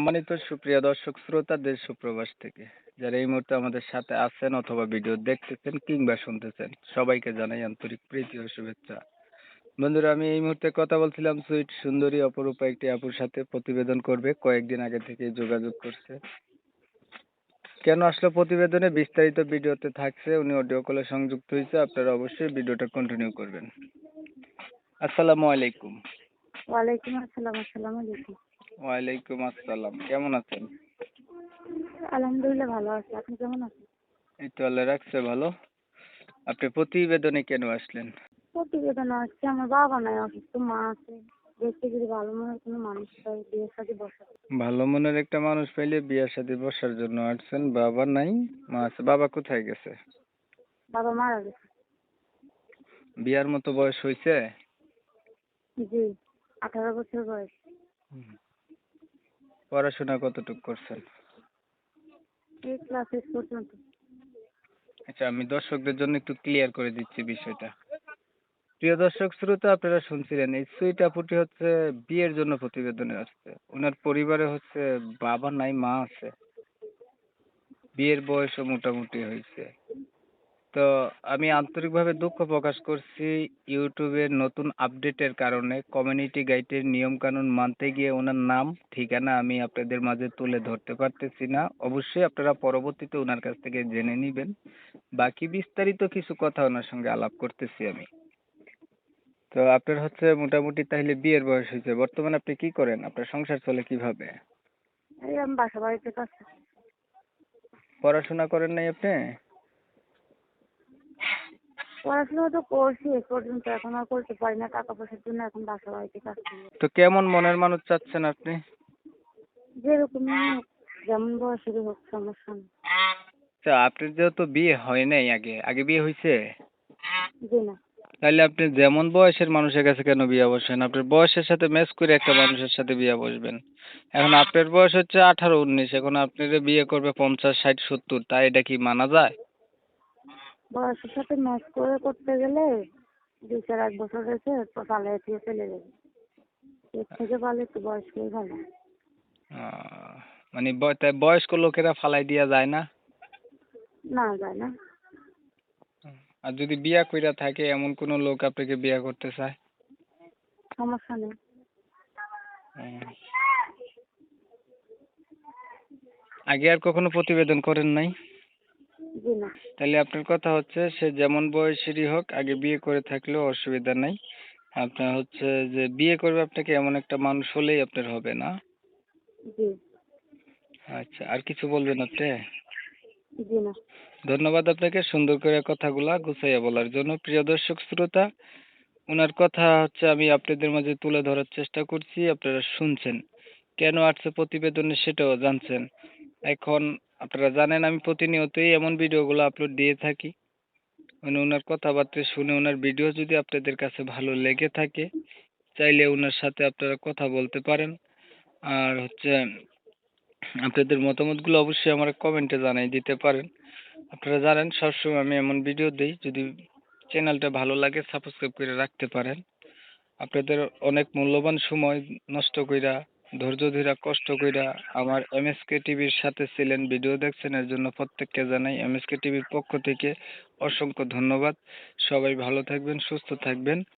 সম্মানিত সুপ্রিয় দর্শক শ্রোতা দেশ সুপ্রবাস থেকে। যারা এই মুহূর্তে আমাদের সাথে আছেন অথবা ভিডিও দেখতেছেন কিংবা শুনতেছেন, সবাইকে জানাই আন্তরিক প্রীতি ও শুভেচ্ছা। বন্ধুরা, আমি এই মুহূর্তে কথা বলছিলাম সুইট সুন্দরী অপরূপা একটি আপুর সাথে প্রতিবেদন করবে, কয়েকদিন আগে থেকে যোগাযোগ করছে। কেন আসলো প্রতিবেদনে? বিস্তারিত ভিডিওতে থাকছে, উনি অডিও কলে সংযুক্ত হয়েছে, আপনারা অবশ্যই ভিডিওটা কন্টিনিউ করবেন। আসসালামু আলাইকুম। ওয়ালাইকুম আসসালাম, আসসালামু আলাইকুম। ওয়ালাইকুম আসসালাম। কেমন আছেন? আলহামদুলিল্লাহ ভালো আছি। আপনি কেমন আছেন? এই তো আল্লাহ রাখছে ভালো। আপনি প্রতিবেদনে কেন আসলেন? প্রতিবেদন হচ্ছে আমার বাবা নাই অসুস্থ মা আছে। দেখতে যদি ভালো মনে কোনো মানুষ পাই বিয়ের সাথে বসা ভালো মনের একটা মানুষ পাইলে বিয়ের সাথে বসার জন্য আসছেন। বাবা নাই মা আছে। বাবা কোথায় গেছে? বাবা মারা গেছে। বিয়ার মতো বয়স হয়েছে জি আঠারো বছর বয়স। পড়াশোনা কতটুকু করছেন? এই ক্লাস এইট পর্যন্ত। আচ্ছা আমি দর্শকদের জন্য একটু ক্লিয়ার করে দিচ্ছি বিষয়টা। প্রিয় দর্শক শ্রোতা আপনারা শুনছিলেন এই সুইট আপুটি হচ্ছে বিয়ের জন্য প্রতিবেদনে আসছে। ওনার পরিবারে হচ্ছে বাবা নাই মা আছে। বিয়ের বয়সও মোটামুটি হয়েছে। তো আমি আন্তরিকভাবে দুঃখ প্রকাশ করছি ইউটিউবের নতুন আপডেটের কারণে। কমিউনিটি গাইডের নিয়ম কানুন মানতে গিয়ে ওনার নাম ঠিকানা আমি আপনাদের মাঝে তুলে ধরতে পারতেছি না। অবশ্যই আপনারা পরবর্তীতে ওনার কাছ থেকে জেনে নেবেন। বাকি বিস্তারিত কিছু কথা ওনার সঙ্গে আলাপ করতেছি আমি। তো আপনার হচ্ছে মোটামুটি তাহলে বিয়ের বয়স হয়েছে। বর্তমানে আপনি কি করেন? আপনার সংসার চলে কীভাবে? এই আমি বাসা বাড়িতে পড়াশোনা করেন নাই আপনি? পড়াশোনা তো করছি এ পর্যন্ত এখন আর করতে পারি না টাকা পয়সার জন্য এখন বাসা বাড়িতে কাজ করি তো কেমন মনের মানুষ চাচ্ছেন আপনি? যেরকমই হোক যেমন বয়সেরই হোক সমস্যা নেই আচ্ছা আপনার যেহেতু বিয়ে হয় নাই আগে আগে বিয়ে হয়েছে জি না। তাহলে আপনি যেমন বয়সের মানুষের কাছে কেন বিয়ে বসেন আপনার বয়সের সাথে ম্যাচ করে একটা মানুষের সাথে বিয়ে বসবেন। এখন আপনার বয়স হচ্ছে আঠারো উনিশ এখন আপনি যে বিয়ে করবে পঞ্চাশ ষাট সত্তর তা এটা কি মানা যায়? বয়সের সাথে ম্যাচ করে করতে গেলে দুই চার এক বছর হয়েছে তো পালিয়ে দিয়ে চলে যাবে। এর থেকে ভালো একটু বয়স্কই ভালো। মানে বয়স্ক লোকেরা ফালাই দিয়া যায় না? না যায় না। আর যদি বিয়া কইরা থাকে এমন কোনো লোক আপনাকে বিয়া করতে চায়? সমস্যা নেই। আগে আর কখনো প্রতিবেদন করেন নাই? জি না। তাহলে আপনার কথা হচ্ছে সে যেমন বয়সেরই হোক আগে বিয়ে করে থাকলেও অসুবিধা নাই। আপনার হচ্ছে যে বিয়ে করবে আপনাকে এমন একটা মানুষ হলেই আপনার হবে না। জি। আচ্ছা আর কিছু বলবেন আপনি? জি না। ধন্যবাদ আপনাকে সুন্দর করে কথাগুলা গুছাইয়া বলার জন্য। প্রিয় দর্শক শ্রোতা ওনার কথা হচ্ছে আমি আপনাদের মাঝে তুলে ধরার চেষ্টা করছি আপনারা শুনছেন। কেন আসছে প্রতিবেদনে সেটাও জানছেন। এখন আপনারা জানেন আমি প্রতিনিয়তই এমন ভিডিওগুলো আপলোড দিয়ে থাকি। মানে ওনার কথাবার্তা শুনে ওনার ভিডিও যদি আপনাদের কাছে ভালো লেগে থাকে, চাইলে ওনার সাথে আপনারা কথা বলতে পারেন। আর হচ্ছে, আপনাদের মতামতগুলো অবশ্যই আমার কমেন্টে জানাই দিতে পারেন। আপনারা জানেন, সবসময় আমি এমন ভিডিও দিই, যদি চ্যানেলটা ভালো লাগে সাবস্ক্রাইব করে রাখতে পারেন। আপনাদের অনেক মূল্যবান সময় নষ্ট কইরা ধৈর্য ধীরা কষ্ট কইরা আমার এমএসকে টিভির সাথে ছিলেন, ভিডিও দেখছেন, এর জন্য প্রত্যেককে জানাই এম এস এমএসকে টিভির পক্ষ থেকে অসংখ্য ধন্যবাদ। সবাই ভালো থাকবেন, সুস্থ থাকবেন।